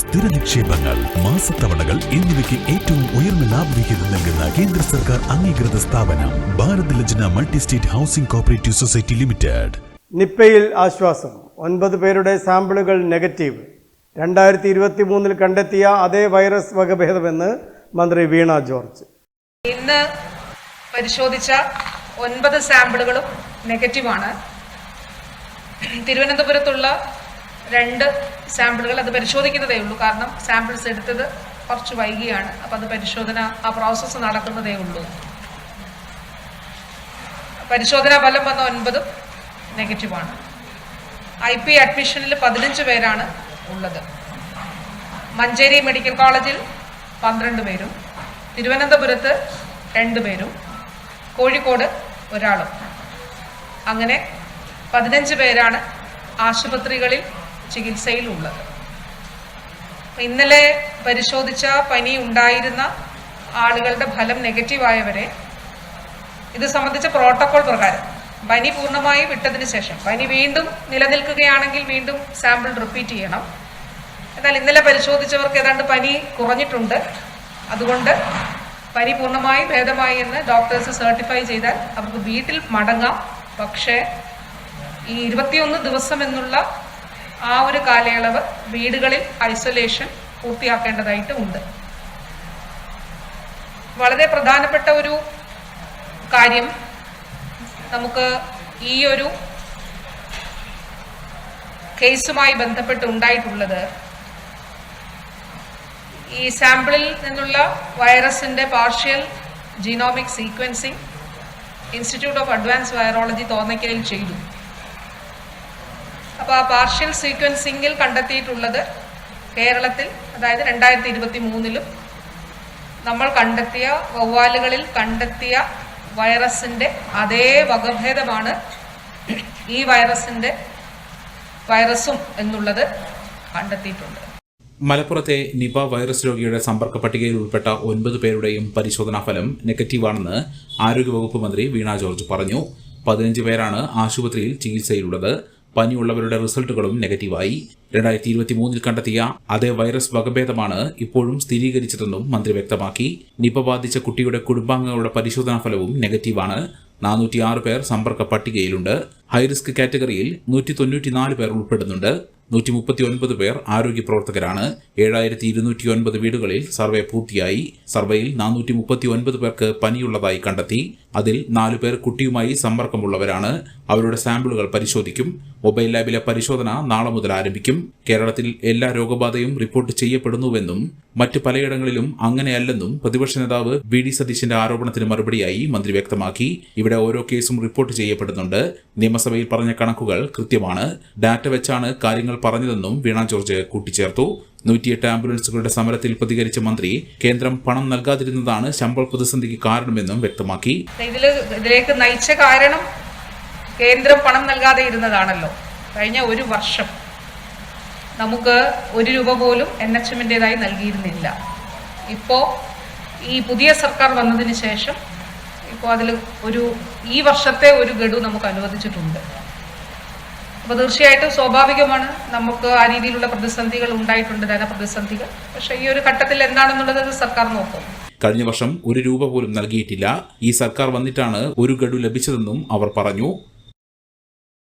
സ്ഥിര നിക്ഷേപങ്ങൾ മാസത്തവണകൾ എന്നിവയ്ക്ക് ഏറ്റവും ഉയർന്ന ലാഭവിഹിതം നൽകുന്ന കേന്ദ്ര സർക്കാർ അംഗീകൃത സ്ഥാപനം Bharat Lajna multi state housing cooperative society limited. നിപ്പയിൽ ആശ്വാസം. ഒൻപത് പേരുടെ സാമ്പിളുകൾ നെഗറ്റീവ്. രണ്ടായിരത്തി ഇരുപത്തി മൂന്നിൽ കണ്ടെത്തിയ അതേ വൈറസ് വകഭേദമെന്ന് മന്ത്രി വീണ ജോർജ്. ഇന്ന് പരിശോധിച്ച ഒൻപത് സാമ്പിളുകളും നെഗറ്റീവാണ്. തിരുവനന്തപുരത്തുള്ള രണ്ട് സാമ്പിളുകൾ അത് പരിശോധിക്കുന്നതേ ഉള്ളൂ. കാരണം സാമ്പിൾസ് എടുത്തത് കുറച്ച് വൈകിയാണ്. അപ്പം അത് പരിശോധന ആ പ്രോസസ്സ് നടക്കുന്നതേ ഉള്ളൂ. പരിശോധനാ ഫലം വന്ന ഒൻപതും നെഗറ്റീവാണ് ഐ പി അഡ്മിഷനിൽ പതിനഞ്ച് പേരാണ് ഉള്ളത്. മഞ്ചേരി മെഡിക്കൽ കോളേജിൽ പന്ത്രണ്ട് പേരും. തിരുവനന്തപുരത്ത് രണ്ട് പേരും. കോഴിക്കോട് ഒരാളും. അങ്ങനെ പതിനഞ്ച് പേരാണ് ആശുപത്രികളിൽ അപ്പൊ ഇന്നലെ പരിശോധിച്ച പനി ഉണ്ടായിരുന്ന ആളുകളുടെ ഫലം നെഗറ്റീവായവരെ ഇത് സംബന്ധിച്ച പ്രോട്ടോകോൾ പ്രകാരം പനി പൂർണമായി വിട്ടതിന് ശേഷം പനി വീണ്ടും നിലനിൽക്കുകയാണെങ്കിൽ വീണ്ടും സാമ്പിൾ റിപ്പീറ്റ് ചെയ്യണം. എന്നാൽ ഇന്നലെ പരിശോധിച്ചവർക്ക് ഏതാണ്ട് പനി കുറഞ്ഞിട്ടുണ്ട്. അതുകൊണ്ട് പനി പൂർണമായി ഭേദമായി എന്ന് ഡോക്ടേഴ്സ് സർട്ടിഫൈ ചെയ്താൽ അവർക്ക് വീട്ടിൽ മടങ്ങാം. പക്ഷേ ഈ ഇരുപത്തിയൊന്ന് ദിവസം എന്നുള്ള ആ ഒരു കാലയളവ് വീടുകളിൽ ഐസൊലേഷൻ പൂർത്തിയാക്കേണ്ടതായിട്ട് ഉണ്ട്. വളരെ പ്രധാനപ്പെട്ട ഒരു കാര്യം നമുക്ക് ഈ ഒരു കേസുമായി ബന്ധപ്പെട്ട് ഉണ്ടായിട്ടുള്ളത് ഈ സാമ്പിളിൽ നിന്നുള്ള വൈറസിന്റെ partial genomic sequencing institute of advance virology തോന്നയ്ക്കലിൽ ചെയ്തു. അപ്പോൾ ആ പാർഷ്യൽ സീക്വൻസിങ്ങിൽ കണ്ടെത്തിയിട്ടുള്ളത് കേരളത്തിൽ അതായത് രണ്ടായിരത്തി ഇരുപത്തി മൂന്നിലും നമ്മൾ കണ്ടെത്തിയ വവ്വാലുകളിൽ കണ്ടെത്തിയ വൈറസിന്റെ അതേ വകഭേദമാണ് ഈ വൈറസിന്റെ വൈറസും എന്നുള്ളത് കണ്ടെത്തിയിട്ടുണ്ട്. മലപ്പുറത്തെ നിപ വൈറസ് രോഗിയുടെ സമ്പർക്ക പട്ടികയിൽ ഉൾപ്പെട്ട ഒൻപത് പേരുടെയും പരിശോധനാ ഫലം നെഗറ്റീവാണെന്ന് ആരോഗ്യവകുപ്പ് മന്ത്രി വീണ ജോർജ് പറഞ്ഞു. പതിനഞ്ച് പേരാണ് ആശുപത്രിയിൽ ചികിത്സയിലുള്ളത്. പനിയുള്ളവരുടെ റിസൾട്ടുകളും നെഗറ്റീവായി. രണ്ടായിരത്തി ഇരുപത്തി മൂന്നിൽ കണ്ടെത്തിയ അതേ വൈറസ് വകഭേദമാണ് ഇപ്പോഴും സ്ഥിരീകരിച്ചതെന്നും മന്ത്രി വ്യക്തമാക്കി. നിപ ബാധിച്ച കുട്ടിയുടെ കുടുംബാംഗങ്ങളുടെ പരിശോധനാ ഫലവും നെഗറ്റീവാണ്. നാനൂറ്റിയാറ് പേർ സമ്പർക്ക പട്ടികയിലുണ്ട്. ഹൈറിസ്ക് കാറ്റഗറിയിൽ നൂറ്റി തൊണ്ണൂറ്റിനാല് പേർ ഉൾപ്പെടുന്നുണ്ട്. നൂറ്റി മുപ്പത്തി ഒൻപത് പേർ ആരോഗ്യ പ്രവർത്തകരാണ്. ഏഴായിരത്തി ഇരുന്നൂറ്റി ഒൻപത് വീടുകളിൽ സർവേ പൂർത്തിയായി. സർവേയിൽ നാനൂറ്റി മുപ്പത്തി ഒൻപത് പേർക്ക് പനിയുള്ളതായി കണ്ടെത്തി. അതിൽ നാലു പേർ കുട്ടിയുമായി സമ്പർക്കമുള്ളവരാണ്. അവരുടെ സാമ്പിളുകൾ പരിശോധിക്കും. മൊബൈൽ ലാബിലെ പരിശോധന നാളെ മുതൽ ആരംഭിക്കും. കേരളത്തിൽ എല്ലാ രോഗബാധയും റിപ്പോർട്ട് ചെയ്യപ്പെടുന്നുവെന്നും മറ്റ് പലയിടങ്ങളിലും അങ്ങനെയല്ലെന്നും പ്രതിപക്ഷ നേതാവ് വി ഡി സതീശന്റെ ആരോപണത്തിന് മറുപടിയായി മന്ത്രി വ്യക്തമാക്കി. ഇവിടെ ഓരോ കേസും റിപ്പോർട്ട് ചെയ്യപ്പെടുന്നുണ്ട്. നിയമസഭയിൽ പറഞ്ഞ കണക്കുകൾ കൃത്യമാണ്. ഡാറ്റ വെച്ചാണ് കാര്യങ്ങൾ പറഞ്ഞതെന്നും വീണ ജോർജ് കൂട്ടിച്ചേർത്തു. നൂറ്റിയെട്ട് ആംബുലൻസുകളുടെ സമരത്തിൽ പ്രതികരിച്ച മന്ത്രി കേന്ദ്രം പണം നൽകാതിരുന്നതാണ് ശമ്പള പ്രതിസന്ധിക്ക് കാരണമെന്നും വ്യക്തമാക്കി. ഇതിലേക്ക് നയിച്ച കാരണം കേന്ദ്രം പണം നൽകാതെ ഇരുന്നതാണല്ലോ. കഴിഞ്ഞ ഒരു വർഷം നമുക്ക് ഒരു രൂപ പോലും എൻ എച്ച് എമ്മിന്റെതായി നൽകിയിരുന്നില്ല. ഇപ്പോൾ ഈ പുതിയ സർക്കാർ വന്നതിന് ശേഷം ഇപ്പോൾ അതിൽ ഒരു ഈ വർഷത്തെ ഒരു ഗഡു നമുക്ക് അനുവദിച്ചിട്ടുണ്ട്. അപ്പോൾ തീർച്ചയായിട്ടും സ്വാഭാവികമാണ് നമുക്ക് ആ രീതിയിലുള്ള പ്രതിസന്ധികൾ ഉണ്ടായിട്ടുണ്ട് ധനപ്രതിസന്ധികൾ. പക്ഷെ ഈ ഒരു ഘട്ടത്തിൽ എന്താണെന്നുള്ളത് സർക്കാർ നോക്കും. കഴിഞ്ഞ വർഷം ഒരു രൂപ പോലും നൽകിയിട്ടില്ല. ഈ സർക്കാർ വന്നിട്ടാണ് ഒരു ഗഡു ലഭിച്ചതെന്നും അവർ പറഞ്ഞു.